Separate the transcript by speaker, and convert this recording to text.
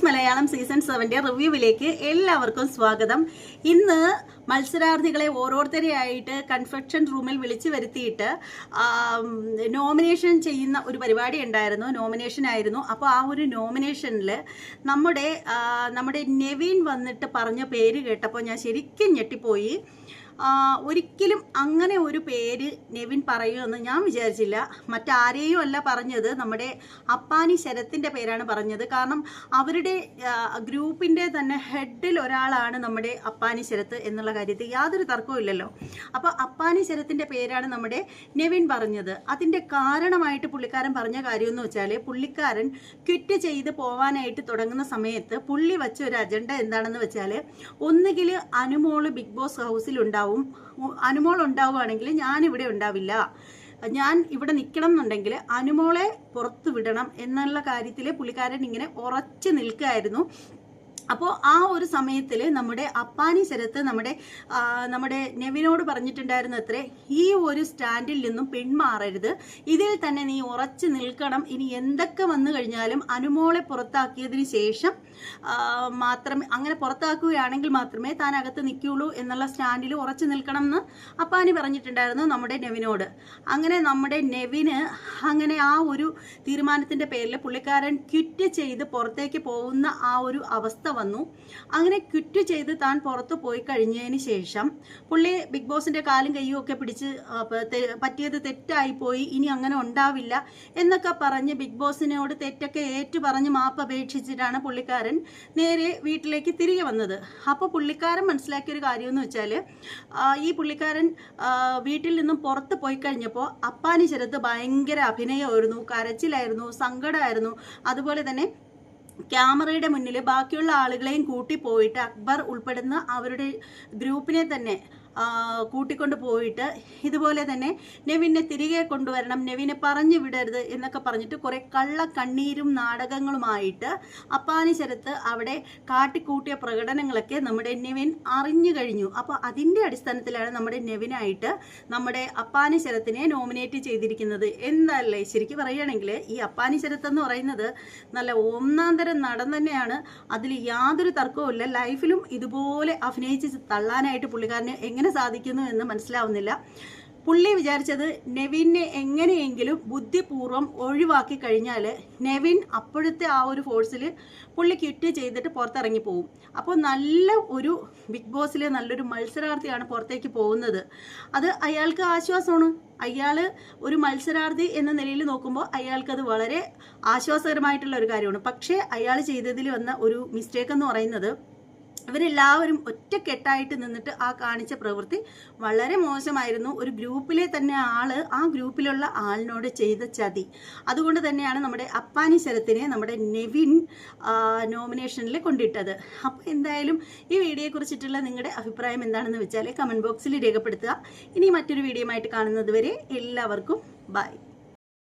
Speaker 1: Boss Malayalam season സെവന്റെ റിവ്യൂവിലേക്ക് എല്ലാവർക്കും സ്വാഗതം. ഇന്ന് മത്സരാർത്ഥികളെ ഓരോരുത്തരെയായിട്ട് കൺഫെക്ഷൻ റൂമിൽ വിളിച്ചു വരുത്തിയിട്ട് നോമിനേഷൻ ചെയ്യുന്ന ഒരു പരിപാടി ഉണ്ടായിരുന്നു നോമിനേഷൻ ആയിരുന്നു. അപ്പോൾ ആ ഒരു നോമിനേഷനിൽ നമ്മുടെ നമ്മുടെ നെവീൻ വന്നിട്ട് പറഞ്ഞ പേര് കേട്ടപ്പോൾ ഞാൻ ശരിക്കും ഞെട്ടിപ്പോയി. ഒരിക്കലും അങ്ങനെ ഒരു പേര് നെവിൻ പറയുമെന്ന് ഞാൻ വിചാരിച്ചില്ല. മറ്റാരെയും അല്ല പറഞ്ഞത്. നമ്മുടെ അപ്പാനി ശരത്തിന്റെ പേരാണ് പറഞ്ഞത്. കാരണം അവരുടെ ഗ്രൂപ്പിന്റെ തന്നെ ഹെഡിൽ ഒരാളാണ് നമ്മുടെ അപ്പാനി ശരത്ത് എന്നുള്ള കാര്യത്തിൽ യാതൊരു തർക്കവും ഇല്ലല്ലോ. അപ്പോൾ അപ്പാനി ശരത്തിന്റെ പേരാണ് നമ്മുടെ നെവിൻ പറഞ്ഞത്. അതിന്റെ കാരണമായിട്ട് പുള്ളിക്കാരൻ പറഞ്ഞ കാര്യമെന്ന് വെച്ചാൽ പുള്ളിക്കാരൻ ക്വിറ്റ് ചെയ്ത് പോവാനായിട്ട് തുടങ്ങുന്ന സമയത്ത് പുള്ളി വച്ച ഒരു അജണ്ട എന്താണെന്ന് വെച്ചാൽ ഒന്നുകിൽ അനുമോൾ ബിഗ് ബോസ് ഹൗസിൽ ഉണ്ടാവും. ഉ- അനുമോൾ ഉണ്ടാവുകയാണെങ്കിൽ ഞാനിവിടെ ഉണ്ടാവില്ല. ഞാൻ ഇവിടെ നിൽക്കണം എന്നുണ്ടെങ്കിൽ അനുമോളെ പുറത്ത് വിടണം എന്നുള്ള കാര്യത്തിൽ പുള്ളിക്കാരൻ ഇങ്ങനെ ഉറച്ചു നിൽക്കുകയായിരുന്നു. അപ്പോൾ ആ ഒരു സമയത്തിൽ നമ്മുടെ അപ്പാനി ശരത്ത് നമ്മുടെ നമ്മുടെ നെവിനോട് പറഞ്ഞിട്ടുണ്ടായിരുന്നു അത്രേ ഈ ഒരു സ്റ്റാൻഡിൽ നിന്നും പിന്മാറരുത്. ഇതിൽ തന്നെ നീ ഉറച്ചു നിൽക്കണം. ഇനി എന്തൊക്കെ വന്നു കഴിഞ്ഞാലും അനുമോളെ പുറത്താക്കിയതിന് ശേഷം മാത്രമേ അങ്ങനെ പുറത്താക്കുകയാണെങ്കിൽ മാത്രമേ താൻ അകത്ത് നിൽക്കുകയുള്ളൂ എന്നുള്ള സ്റ്റാൻഡിൽ ഉറച്ചു നിൽക്കണം എന്ന് അപ്പാനി പറഞ്ഞിട്ടുണ്ടായിരുന്നു നമ്മുടെ നെവിനോട്. അങ്ങനെ നമ്മുടെ നെവിന് അങ്ങനെ ആ ഒരു തീരുമാനത്തിന്റെ പേരിൽ പുള്ളിക്കാരൻ ക്വിറ്റ് ചെയ്ത് പുറത്തേക്ക് പോകുന്ന ആ ഒരു അവസ്ഥ വന്നു. അങ്ങനെ ക്വിറ്റ് ചെയ്ത് താൻ പുറത്ത് പോയി കഴിഞ്ഞതിന് ശേഷം പുള്ളി ബിഗ് ബോസിന്റെ കാലും കയ്യും ഒക്കെ പിടിച്ച് പറ്റിയത് തെറ്റായി പോയി ഇനി അങ്ങനെ ഉണ്ടാവില്ല എന്നൊക്കെ പറഞ്ഞ് ബിഗ് ബോസിനോട് തെറ്റൊക്കെ ഏറ്റു പറഞ്ഞ് മാപ്പ് അപേക്ഷിച്ചിട്ടാണ് പുള്ളിക്കാരൻ നേരെ വീട്ടിലേക്ക് തിരികെ വന്നത്. അപ്പോൾ പുള്ളിക്കാരൻ മനസ്സിലാക്കിയ ഒരു കാര്യം എന്ന് വെച്ചാൽ ഈ പുള്ളിക്കാരൻ വീട്ടിൽ നിന്നും പുറത്ത് പോയി കഴിഞ്ഞപ്പോൾ അപ്പാനി ശരത്ത് ഭയങ്കര അഭിനയമായിരുന്നു കരച്ചിലായിരുന്നു സങ്കടമായിരുന്നു. അതുപോലെ തന്നെ ക്യാമറയുടെ മുന്നിൽ ബാക്കിയുള്ള ആളുകളെയും കൂട്ടി പോയിട്ട് അക്ബർ ഉൾപ്പെടുന്ന അവരുടെ ഗ്രൂപ്പിനെ തന്നെ കൂട്ടിക്കൊണ്ട് പോയിട്ട് ഇതുപോലെ തന്നെ നെവിനെ തിരികെ കൊണ്ടുവരണം നെവിനെ പറഞ്ഞു വിടരുത് എന്നൊക്കെ പറഞ്ഞിട്ട് കുറേ കള്ള കണ്ണീരും നാടകങ്ങളുമായിട്ട് അപ്പാനി ശരത്ത് അവിടെ കാട്ടിക്കൂട്ടിയ പ്രകടനങ്ങളൊക്കെ നമ്മുടെ നെവിൻ അറിഞ്ഞു കഴിഞ്ഞു. അപ്പോൾ അതിന്റെ അടിസ്ഥാനത്തിലാണ് നമ്മുടെ നെവിനായിട്ട് നമ്മുടെ അപ്പാനി ശരത്തിനെ നോമിനേറ്റ് ചെയ്തിരിക്കുന്നത്. എന്തല്ലേ? ശരിക്കും പറയുകയാണെങ്കിൽ ഈ അപ്പാനി ശരത്ത് എന്ന് പറയുന്നത് നല്ല ഒന്നാം തരം നടൻ തന്നെയാണ്. അതിൽ യാതൊരു തർക്കവുമില്ല. ലൈഫിലും ഇതുപോലെ അഭിനയിച്ച് തള്ളാനായിട്ട് പുള്ളിക്കാരന് എങ്ങനെ സാധിക്കുന്നു എന്ന് മനസ്സിലാവുന്നില്ല. പുള്ളി വിചാരിച്ചത് നെവിനെ എങ്ങനെയെങ്കിലും ബുദ്ധിപൂർവം ഒഴിവാക്കി കഴിഞ്ഞാൽ നെവിൻ അപ്പോഴത്തെ ആ ഒരു ഫോഴ്സിൽ പുള്ളി കിറ്റ് ചെയ്തിട്ട് പുറത്തിറങ്ങി പോകും അപ്പോൾ നല്ല ഒരു ബിഗ് ബോസിലെ നല്ലൊരു മത്സരാർത്ഥിയാണ് പുറത്തേക്ക് പോകുന്നത്. അത് അയാൾക്ക് ആശ്വാസമാണ്. അയാൾ ഒരു മത്സരാർത്ഥി എന്ന നിലയിൽ നോക്കുമ്പോൾ അയാൾക്കത് വളരെ ആശ്വാസകരമായിട്ടുള്ള ഒരു കാര്യമാണ്. പക്ഷേ അയാൾ ചെയ്തതിൽ വന്ന ഒരു മിസ്റ്റേക്ക് എന്ന് പറയുന്നത് ഇവരെല്ലാവരും ഒറ്റക്കെട്ടായിട്ട് നിന്നിട്ട് ആ കാണിച്ച പ്രവൃത്തി വളരെ മോശമായിരുന്നു. ഒരു ഗ്രൂപ്പിലെ തന്നെ ആൾ ആ ഗ്രൂപ്പിലുള്ള ആളിനോട് ചെയ്ത ചതി. അതുകൊണ്ട് തന്നെയാണ് നമ്മുടെ അപ്പാനി ശരത്തിനെ നമ്മുടെ നെവിൻ നോമിനേഷനിൽ കൊണ്ടിട്ടത്. അപ്പോൾ എന്തായാലും ഈ വീഡിയോയെ കുറിച്ചിട്ടുള്ള നിങ്ങളുടെ അഭിപ്രായം എന്താണെന്ന് വെച്ചാൽ കമന്റ് ബോക്സിൽ രേഖപ്പെടുത്തുക. ഇനി മറ്റൊരു വീഡിയോ ആയിട്ട് കാണുന്നത് വരെ എല്ലാവർക്കും ബൈ